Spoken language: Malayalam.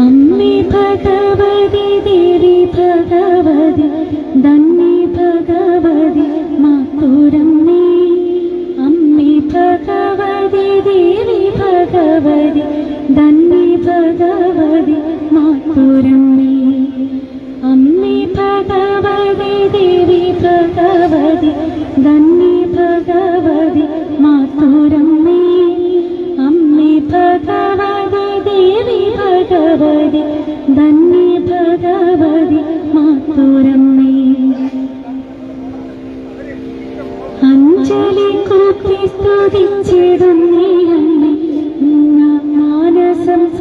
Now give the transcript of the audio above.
അമ്മേ ഭഗവതി ദേവി ഭഗവതി ധന്യേ ഭഗവതി മാതുരമ്മേ അമ്മേ ഭഗവതി ദേവി ഭഗവതി ധന്യേ ഭഗവതി മാത്തുരമ്മേ അമ്മേ ഭഗവതി ദേവി ഭഗവതി ധന്യ ഭഗവതി മാത്തുരമ്മേ അമ്മേ ഭഗവതി ദേവി ഭഗവതി ധന്യ ഭഗവതി മാത്തുരമ്മേ അന്ന്